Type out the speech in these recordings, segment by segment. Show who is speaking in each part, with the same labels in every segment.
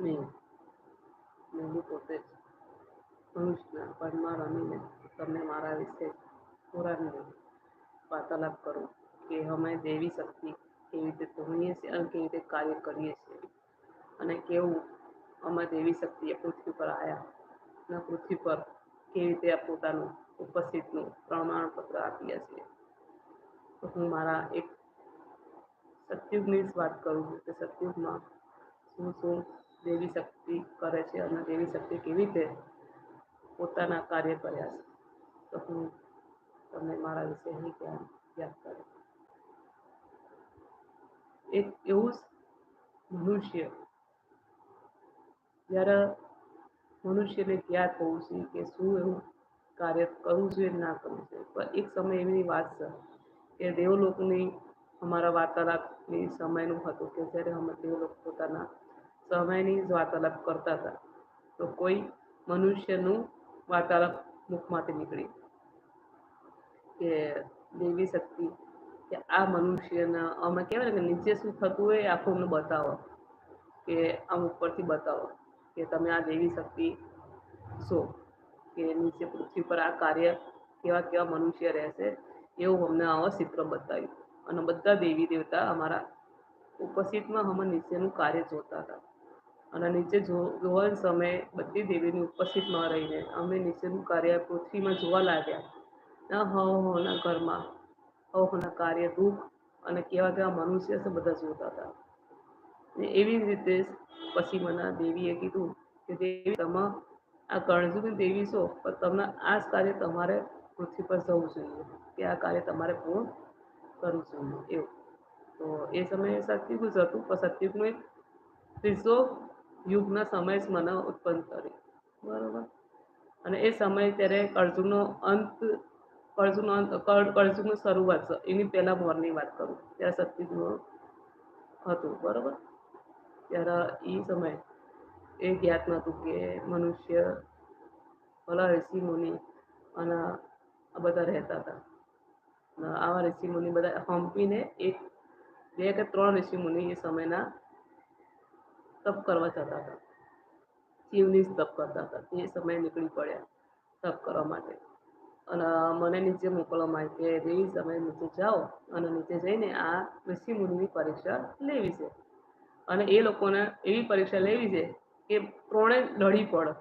Speaker 1: નહીં હું પોતે જ મનુષ્યના પદમાં રમીને તમને મારા વિશે પુરાણની વાર્તાલાપ કરું કે અમે દેવી શક્તિ કેવી રીતે તોડીએ છીએ અને કેવી રીતે કાર્ય કરીએ છીએ. અને કેવું અમે દેવી શક્તિએ પૃથ્વી પર આવ્યા અને પૃથ્વી પર કેવી રીતે પોતાનું ઉપસ્થિતનું પ્રમાણપત્ર આપીએ છીએ. તો હું મારા એક સતયુગની જ વાત કરું કે સતયુગમાં શું શું દેવી શક્તિ કરે છે અને દેવી શક્તિ કેવી રીતે પોતાના કાર્ય કર્યા છે. તો હું તમને મારા વિશે અહીં જ્ઞાન યાદ કરું. એક એવું મનુષ્ય જ્યારે મનુષ્યને જ્ઞાત હોવું જોઈએ કે શું એવું કાર્ય કરવું જોઈએ ના કરવું જોઈએ. પણ એક સમય એવી વાત છે કે દેવલોકની અમારા વાર્તાલાપની સમયનું હતું કે જ્યારે અમે દેવલોક પોતાના સમયની જ વાર્તાલાપ કરતા હતા. તો કોઈ મનુષ્યનું વાર્તાલાપ મુખમાંથી નીકળી. કે દેવી શક્તિ, કે આ મનુષ્યના, અમે કહેવાય કે નીચે શું થતું હોય આખું અમને બતાવો. કે આમ ઉપરથી બતાવો. કે તમે આ દેવી શક્તિ શો કે નીચે પૃથ્વી પર આ કાર્ય કેવા કેવા મનુષ્ય રહેશે, એવું અમને આવા ચિત્ર બતાવ્યું. અને બધા દેવી દેવતા અમારા ઉપસ્થિતમાં અમે નીચેનું કાર્ય જોતા હતા. અને નીચે જો જોવા સમયે બધી દેવીની ઉપસ્થિતમાં રહીને અમે નીચેનું કાર્ય પૃથ્વીમાં જોવા લાગ્યા. ના હવ હવના ઘરમાં, હવ હવના કાર્ય, દુઃખ અને કેવા કેવા મનુષ્ય છે બધા જોતા હતા. ને એવી જ રીતે પછી મને દેવીએ કીધું કે, દેવી, તમે આ કણજુની દેવી છો, પણ તમને આ જ કાર્ય તમારે પૃથ્વી પર જવું જોઈએ. કે આ કાર્ય તમારે પૂર્ણ કરવું જોઈએ. એવું. તો એ સમયે સત્યુગ જ હતું, પણ સત્યુગનો એક ત્રીસો યુગના સમય જ મને ઉત્પન્ન કરી બરાબર? અને એ સમયે ત્યારે અર્જુનનો અંત કરજુનો અંત કળજુગનો શરૂઆત છે એની પહેલાં મોરની વાત કરું ત્યારે સત્યુગનું હતું, બરાબર? ત્યારે એ સમયે એ જ્ઞાત નહોતું કે મનુષ્ય, ભલા ઋષિ મુનિ અને આ બધા રહેતા હતા. આવા ઋષિ મુનિ બધા હંપીને એક, બે કે ત્રણ ઋષિ મુનિ એ સમયના તપ કરવા જતા હતા. શિવની જ તપ કરતા હતા. એ સમયે નીકળી પડ્યા તપ કરવા માટે. અને મને નીચે મોકલવામાં આવી કે દેવી સમયે નીચે જાઓ અને નીચે જઈને આ ઋષિ મુનિની પરીક્ષા લેવી છે. અને એ લોકોને એવી પરીક્ષા લેવી છે કે ત્રણે લડી પડે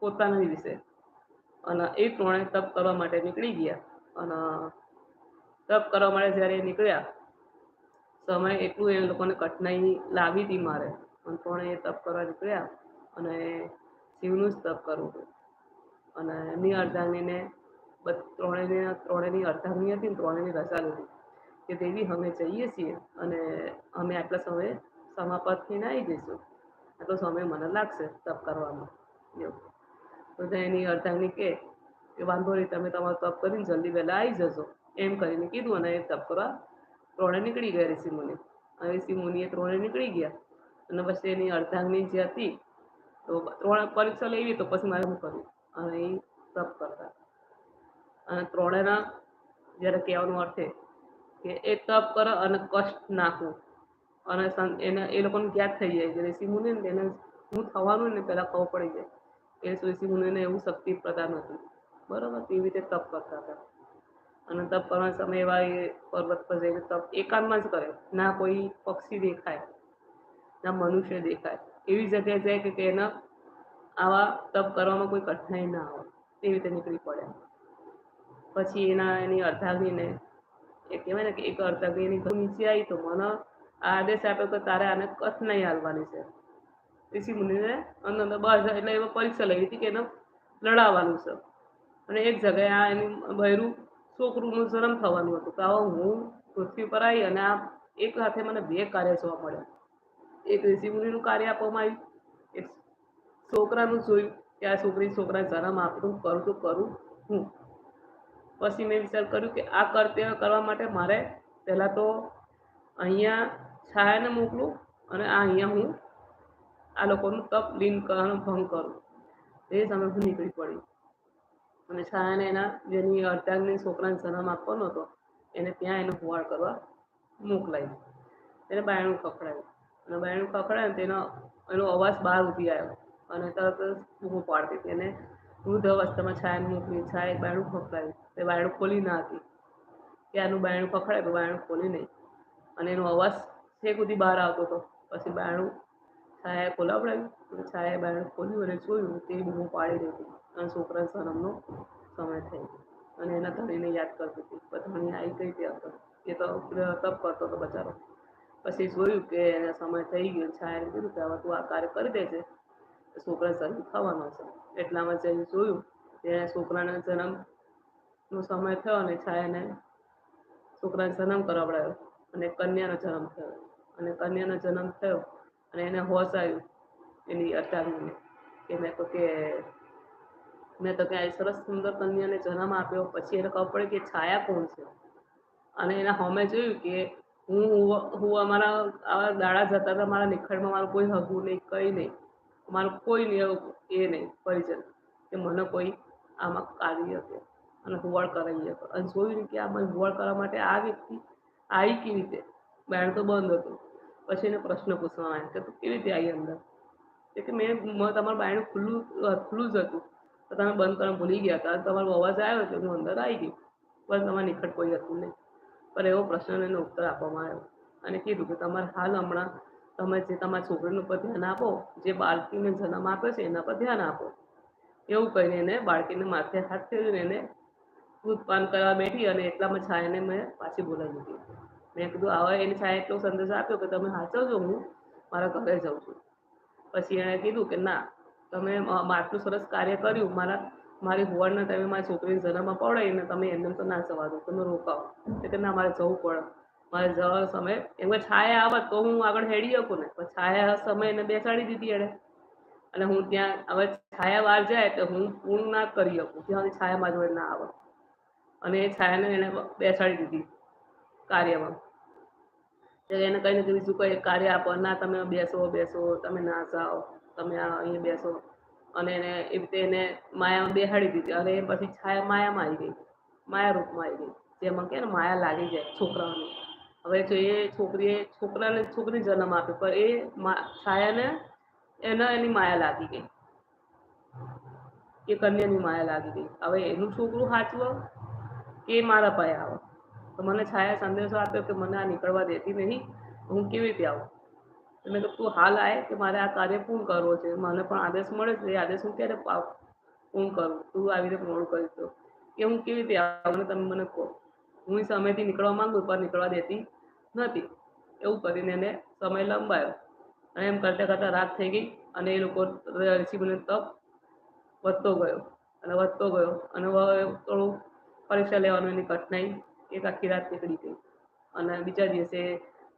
Speaker 1: પોતાના વિશે અને એ ત્રણે તપ કરવા માટે નીકળી ગયા. અને તપ કરવા માટે જ્યારે નીકળ્યા, સમય એટલું એ લોકોને કઠિનાઈ લાવી હતી મારે. અને ત્રણેય તપ કરવા નીકળ્યા અને શિવનું જ તપ કરવું હતું. અને એની અર્ધાંગીને ત્રણેયની ત્રણેયની અર્ધાંગી હતી ને ત્રણેયની રસા લીધી. કે દેવી, અમે જઈએ છીએ અને અમે આટલા સમયે સમાપત થઈને આવી જઈશું. આટલો સમય મને લાગશે તપ કરવામાં એવું. તો એની અર્ધાંગની કે કે વાંધો નહીં, તમે તમારું તપ કરીને જલ્દી વહેલા આવી જશો એમ કરીને કીધું અને એ તપ કરવા ત્રણે નીકળી ગયા ઋષિ મુનિ. અને ઋષિ મુનિએ ત્રણે નીકળી ગયા. અને પછી એની અર્ધાંગની જે હતી, તો ત્રણ પરીક્ષા લેવી તો પછી મારે શું કરવું? અને એ તપ કરતા. અને ત્રણેના જ્યારે કહેવાનો અર્થ છે કે એ તપ કરે અને કષ્ટ નાખવું અને એને એ લોકોને જ્ઞાત થઈ જાય કે ઋષિ મુનિ ને એને શું થવાનું ને પહેલાં ખબર પડી જાય. એ ઋષિ મુનિને એવું શક્તિ પ્રદાન હતી. બરાબર, એવી રીતે તપ કરતા હતા. અને તપ કરવાના સમય એવા એ પર્વત પર જઈને તપ એકાંતમાં જ કરે. ના કોઈ પક્ષી દેખાય. ના મનુષ્ય દેખાય. એવી જગ્યાએ જાય કે એના આવા તપ કરવામાં કોઈ કઠિનાઈ ના આવે. તેવી રીતે નીકળી પડે. પછી એના, એની અર્ધાગ્નિને, એ કહેવાય ને કે એક અર્ધાગ્નિની નીચે આવી તો મને આદેશ આપ્યો કે તારે આને કઠિનાઈ હાલવાની છે. ઋષિ મુનિને અંદર અંદર બહાર એટલે એમાં પરીક્ષા લઈ હતી કે એને લડાવવાનું છે. અને એક જગ્યાએ આ એની બહેરું છોકરુંનું જન્મ થવાનું હતું કે આવો હું પૃથ્વી પર આવી અને આ એક સાથે મને બે કાર્ય જોવા મળ્યા. એક ઋષિમુનિનું કાર્ય આપવામાં આવ્યું. એક છોકરાનું જોયું કે આ છોકરી છોકરા જન્મ આપતું કરું તો કરું. હું. પછી મેં વિચાર કર્યું કે આ કર્તવ્ય કરવા માટે મારે પહેલાં તો અહીંયા છાયાને મોકલું અને આ અહીંયા હું આ લોકોનું તપ લીન કરવાનો ભંગ કરું. એ સમય હું નીકળી પડી. અને છાયાને એના જેની અર્ધાંગની છોકરાને જન્મ આપવાનો હતો, એને ત્યાં એનો હુવાડ કરવા મોકલાવી એને બાયણું ખખડાવ્યું અને બાયણું ખખડાય ને તેનો એનો અવાજ બહાર ઊભી આવ્યો. અને તરત જ બૂમો પાડતી હતી. અને વૃદ્ધ અવસ્થામાં છાયાને મોકલી છાયાએ બાયણું ખખડાયું. તે બાયણું ખોલી ના હતી. કે આનું બાયણું ખખડાય તો બાયણું ખોલી નહીં. અને એનો અવાજ છેક સુધી બહાર આવતો હતો. પછી બાયણું છાયાએ ખોલાવડાવ્યું અને છાયાએ બાયણું ખોલ્યું અને જોયું તે બૂમો પાડી રહી હતી. અને છોકરા જન્મનો સમય થઈ અને એના ધણીને યાદ કરતી હતી. પણ ધણી આવી ગઈ ત્યાં એ તો તપ કરતો હતો બચારો. પછી જોયું કે એને સમય થઈ ગયો છાયાએ કીધું કે હવે તું આ કાર્ય કરી દેજે. છોકરા જન્મ થવાનો છે. એટલામાં જઈને જોયું કે છોકરાના જન્મનો સમય થયો અને છાયાને છોકરાને જન્મ કરાવડાયો અને કન્યાનો જન્મ થયો. અને કન્યાનો જન્મ થયો અને એને હોશ આવ્યું એની અટાવીને કે મેં તો કે મેં તો કે આ સરસ સુંદર કન્યાને જન્મ આપ્યો. પછી એને ખબર પડે કે છાયા કોણ છે? અને એના હોમે જોયું કે હું હું અમારા આવા દાડા જતા હતા મારા નિખળમાં મારું કોઈ હગું નહીં, કંઈ નહીં. મારું કોઈ નહીં એ નહીં પરિજન કે મને કોઈ આમાં કાર્ય હતી અને હુવાળ કરાવી હતો અને જોયું કે આમાં હુવાળ કરવા માટે આ વ્યક્તિ આવી કેવી રીતે? બહેણ તો બંધ હતું. પછી એને પ્રશ્ન પૂછવામાં આવ્યો કે તું કેવી રીતે આવી અંદર? એટલે કે મેં તમારું બાયણું ખુલ્લું ખુલ્લું જ હતું. તો તમે બંધ કરવા ભૂલી ગયા હતા. તમારો અવાજ આવ્યો તો હું અંદર આવી ગઈ પણ તમારે નિખટ કોઈ હતું નહીં. પણ એવો પ્રશ્ન એનો ઉત્તર આપવામાં આવ્યો. અને કીધું કે તમારે હાલ હમણાં તમે જે તમારા છોકરીનું ઉપર ધ્યાન આપો, જે બાળકીને જન્મ આપ્યો છે એના પર ધ્યાન આપો. એવું કહીને એને બાળકીને માથે હાથ ફેરવીને એને દૂધપાન કરવા બેઠી અને એટલામાં છાયાને મેં પાછી બોલાવી દીધી. મેં કીધું, આવા એની છાયા એટલો સંદેશ આપ્યો કે તમે સાચવજો હું મારા ઘરે જાઉં છું. પછી એણે કીધું કે, ના, તમે આટલું સરસ કાર્ય કર્યું, મારા મારી હોવાના ટાઈમે મારી છોકરીને જન્મમાં પડાવીને તમે એમને તો ના જવા દો, તમે રોકાવો. એટલે ના, મારે જવું પડે. મારે જવા સમય. એમ છાયા આવે તો હું આગળ હેડી શકું ને. પણ છાયા સમય એને બેસાડી દીધી એણે. અને હું ત્યાં, હવે છાયા વાર જાય તો હું પૂર્ણ ના કરી શકું. ત્યાં છાયા મારી જોડે ના આવે. અને એ છાયાને એને બેસાડી દીધી કાર્યમાં. એને કહીને બીજું કંઈ કાર્ય આપો. ના, તમે બેસો બેસો, તમે ના જાઓ. તમે અહીંયા બેસો. અને એને એ રીતે એને માયામાં બેહાડી દીધી. અને એ પછી છાયા માયામાં આવી ગઈ. માયા રૂપમાં આવી ગઈ. જેમાં કે માયા લાગી જાય છોકરાઓને. હવે જો એ છોકરીએ છોકરાને છોકરી જન્મ આપ્યો, પણ એ છાયાને એને એની માયા લાગી ગઈ. એ કન્યાની માયા લાગી ગઈ. હવે એનું છોકરું સાચવો કે મારા પાસે આવો? તો મને છાયા સંદેશો આપ્યો કે મને આ નીકળવા દેતી નહીં. હું કેવી રીતે આવું? તો મેં કીધું હાલ આય કે મારે આ કાર્ય પૂર્ણ કરવો છે. મને પણ આદેશ મળે છે, એ આદેશ હું ક્યારે પૂર્ણ કરું? તું આવી રીતે મોડું કરી દો. કે હું કેવી રીતે આવું? તમે મને કહો. હું એ સમયથી નીકળવા માંગુ પણ નીકળવા દેતી નથી. એવું કરીને એને સમય લંબાયો. અને એમ કરતાં કરતાં રાત થઈ ગઈ અને એ લોકો ઋષિમુનિ તપ વધતો ગયો. અને વધતો ગયો. અને થોડું પરીક્ષા લેવાનું એની કઠિનાઈ એક આખી રાત નીકળી ગઈ. અને બીજા દિવસે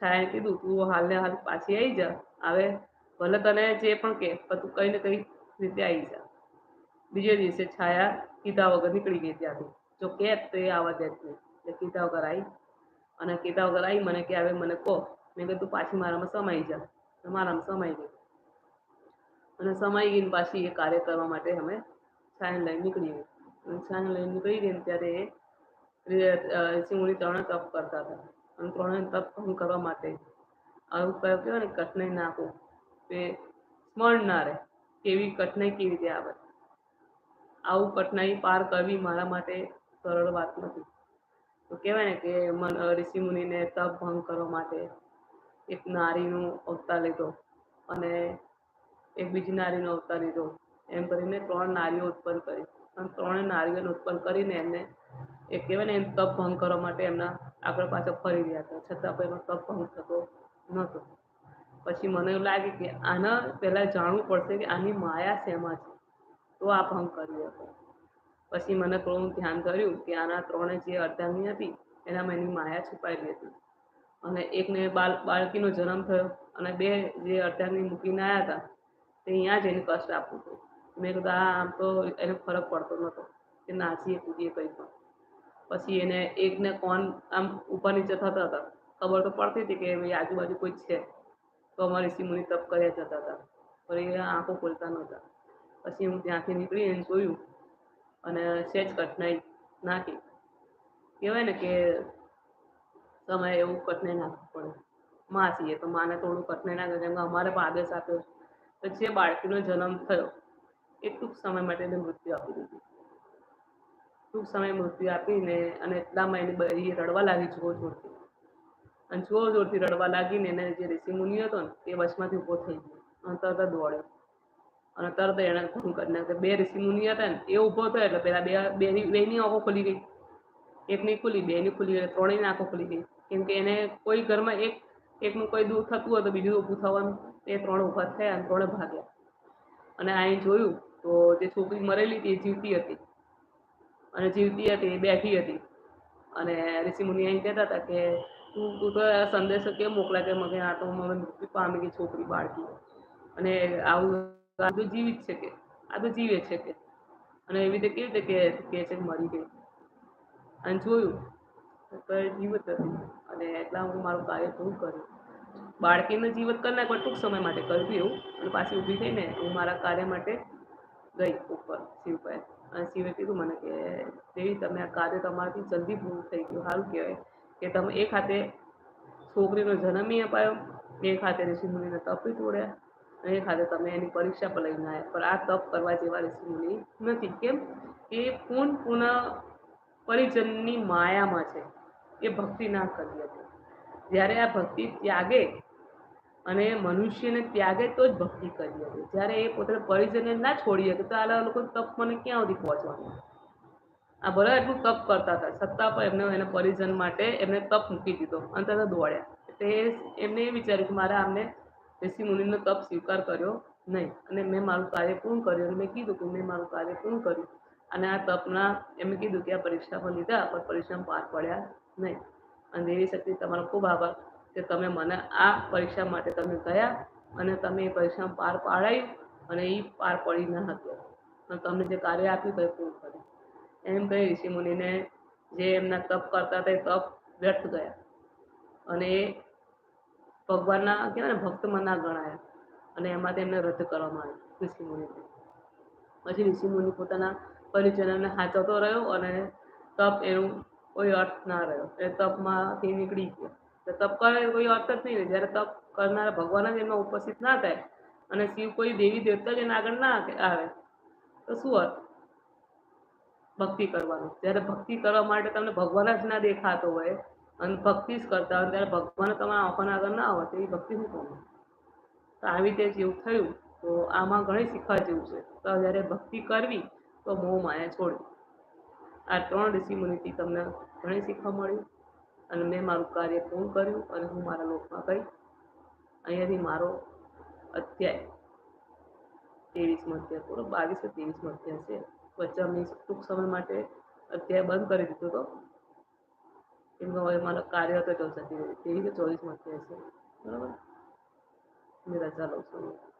Speaker 1: છાયાએ કીધું તું હાલને હાલ પાછી આવી જા. હવે ભલે તને જે પણ કે, પણ તું કંઈ ને કંઈ રીતે આવી જા. બીજે દિવસે છાયા કીધા વગર નીકળી ગઈ ત્યાંથી. જો કે તો એ આવવા દે નહીં. એટલે કીધા વગર આવી અને કીધા વગર આવી મને કે હવે મને કહો. મેં કીધું પાછી મારામાં સમાઈ જા. મારામાં સમાઈ ગઈ. અને સમાઈ ગઈને પાછી એ કાર્ય કરવા માટે અમે છાયન લઈને નીકળી ગઈ. અને છાયન લઈને નીકળી ગઈ ત્યારે એ ઋષિમુનિ ત્રણ તપ કરતા હતા. અને ત્રણે તપ ભંગ કરવા માટે. આવું કયો કહેવાય ને? કઠિનાઈ નાખવું તે સ્મરણ ના રહે. કેવી કઠિનાઈ કેવી રીતે આવે? આવું કઠિનાઈ પાર કરવી મારા માટે સરળ વાત નથી. તો કહેવાય ને કે મન ઋષિ મુનિને તપ ભંગ કરવા માટે એક નારીનો અવતાર લીધો અને એક બીજી નારીનો અવતાર લીધો. એમ કરીને ત્રણ નારીઓ ઉત્પન્ન કરી. અને ત્રણે નારીઓને ઉત્પન્ન કરીને એમને એ કહેવાય ને, એમ તપ ભંગ કરવા માટે એમના આગળ પાછળ ફરી રહ્યા હતા. છતાં પણ એનો તપ ભંગ થતો નહોતો. પછી મને એવું લાગે કે આના પહેલાં જાણવું પડશે કે આની માયા શેમાં છે. તો આ ભંગ કર્યો હતો. પછી મને થોડું ધ્યાન કર્યું કે આના ત્રણે જે અર્ધાંગી હતી, એનામાં એની માયા છુપાયેલી હતી. અને એકને બાળ બાળકીનો જન્મ થયો અને બે જે અર્ધાંગી મૂકીને આવ્યા હતા, તે અહીંયા જ એને કષ્ટ આપવું હતું. મેં કીધું, આ, આમ તો એને ફરક પડતો નહોતો. કે નાચીએ કૂદીએ કંઈ પણ. પછી એને એકને કોણ આમ ઉપર નીચે થતા હતા. ખબર તો પડતી હતી કે ભાઈ આજુબાજુ કોઈ છે. તો અમારી ઋષિમુનિ તપ કર્યા જતા હતા. પણ એ આંખો ખોલતા નહોતા. પછી હું ત્યાંથી નીકળી એને જોયું અને સહેજ કઠિનાઈ નાખી. કહેવાય ને કે સમય એવું કઠિનાઈ નાખવું પડે. માં છીએ તો માને થોડું કઠિનાઈ નાખે, કેમ કે અમારે પણ આદેશ આપ્યો તો જે બાળકીનો જન્મ થયો. એ ટૂંક સમય માટે મૃત્યુ આપી દીધી. ટૂંક સમય મૃત્યુ આપીને અને એટલામાં એની એ રડવા લાગી જુઓ જોરથી. અને જુઓ જોરથી રડવા લાગીને એને જે ઋષિ મુનિ હતો ને, એ વચમાંથી ઊભો થઈ ગયો અને તરત દોડ્યો. અને તરત એણે ખૂન કરી નાખ્યો. બે ઋષિ મુનિ હતા ને, એ ઊભો થયો એટલે પેલા બે બેની બેની આંખો ખુલી ગઈ. એકની ખુલી, બેની ખુલી ગઈ ત્રણેયની આંખો ખુલી ગઈ. કેમ કે એને કોઈ ઘરમાં એક, એકનું કોઈ દૂર થતું હોય તો બીજું ઊભું થવાનું. એ ત્રણ ઊભા થયા અને ત્રણે ભાગ્યા. અને અહીં જોયું તો જે છોકરી મરેલી હતી એ જીવતી હતી. અને જીવતી હતી બેઠી હતી. અને ઋષિ મુનિ અહીં કહેતા હતા કે, તું તું તો સંદેશો કેમ મોકલા કે મગે આ તો મને મૃત્યુ પામી ગઈ છોકરી, બાળકી. અને આવું આ તો જીવિત છે કે, આ તો જીવે છે કે. અને એવી રીતે કેવી રીતે કે છે કે મરી ગઈ. અને જોયું, તો જીવત હતી. અને એટલા હું મારું કાર્ય પૂરું કર્યું. બાળકીને જીવત કરી નાખવા ટૂંક સમય માટે કર્યું એવું. અને પાછી ઊભી થઈને હું મારા કાર્ય માટે ગઈ ઉપર શિવ અને શિવે કીધું મને કે, દેવી, તમે આ કાર્ય તમારાથી જલ્દી પૂરું થઈ ગયું. સારું કહેવાય કે તમે એક હાથે છોકરીનો જન્મી અપાયો, એક હાથે ઋષિમુનિને તપી તોડ્યા અને એક હાથે તમે એની પરીક્ષા પર લઈને આવ્યા. પણ આ તપ કરવા જેવા ઋષિમુનિ નથી. કેમ? એ પૂર્ણ પુનઃ પરિજનની માયામાં છે. એ ભક્તિ ના કરી હતી. જ્યારે આ ભક્તિ ત્યાગે અને મનુષ્યને ત્યાગે તો જ ભક્તિ કરી હતી જ્યારે એ પોતે પરિજનને ના છોડી શકે તો આ લોકો તપ મને ક્યાં સુધી પહોંચવાનું? આ ભલે એટલું તપ કરતા હતા, છતાં પણ એમને એને પરિજન માટે એમને તપ મૂકી દીધો અને તથા દોડ્યા. એટલે એમને એ વિચાર્યું કે મારે આમને ઋષિ મુનિનો તપ સ્વીકાર કર્યો નહીં. અને મેં મારું કાર્ય પૂર્ણ કર્યું અને મેં કીધું કે મેં મારું કાર્ય પૂર્ણ કર્યું. અને આ તપના એમણે કીધું કે આ પરીક્ષા પણ લીધા, પણ પરીક્ષામાં પાર પડ્યા નહીં. અને દેવી શક્તિ તમારો ખૂબ આભાર. કે તમે મને આ પરીક્ષા માટે તમે ગયા અને તમે એ પરીક્ષામાં પાર પાડાયું અને એ પાર પડી ન હતો. અને તમને જે કાર્ય આપ્યું તે પૂરું કર્યું. એમ કહી ઋષિ મુનિને જે એમના તપ કરતા હતા એ તપ વ્યર્થ ગયા. અને એ ભગવાનના કહેવાય ને ભક્તમાં ગણાયા. અને એમાંથી એમને રદ કરવામાં આવ્યું ઋષિ મુનિને. પછી ઋષિ મુનિ પોતાના પરિજનોને હાચવતો રહ્યો અને તપ એનું કોઈ અર્થ ના રહ્યો. એ તપમાંથી નીકળી ગયો. તપ કરે કોઈ અર્થ જ નહીં જ્યારે તપ કરનારા ભગવાન જ એમાં ઉપસ્થિત ના થાય અને શિવ કોઈ દેવી દેવતા જ એના આગળ ના આવે. તો શું અર્થ? ભક્તિ કરવાનું. જ્યારે ભક્તિ કરવા માટે તમને ભગવાન જ ના દેખાતો હોય અને ભક્તિ જ કરતા હોય, ત્યારે ભગવાન તમારા આંખોના આગળ ના હોય, તો એ ભક્તિ શું કરવું તો આવી રીતે જેવું થયું. તો આમાં ઘણી શીખવા જેવું છે. તો જ્યારે ભક્તિ કરવી, તો મોહ માયા છોડવી. આ ત્રણ ઋષિ મુનિથી તમને ઘણી શીખવા મળ્યું. અને મેં મારું કાર્ય પૂર્ણ કર્યું અને હું મારા લોકમાં ગઈ. અહીંયાથી મારો અધ્યાય ત્રેવીસમાં અધ્યાય પૂરો બાવીસ કે ત્રેવીસમાં અધ્યાય છે. વચ્ચે અમે ટૂંક સમય માટે અધ્યાય બંધ કરી દીધો હતો. કેમ કે હવે મારો કાર્ય હતો તો ત્રેવીસ રીતે ચોવીસમો અધ્યાય છે. બરાબર? મેં રજા લઉં છું.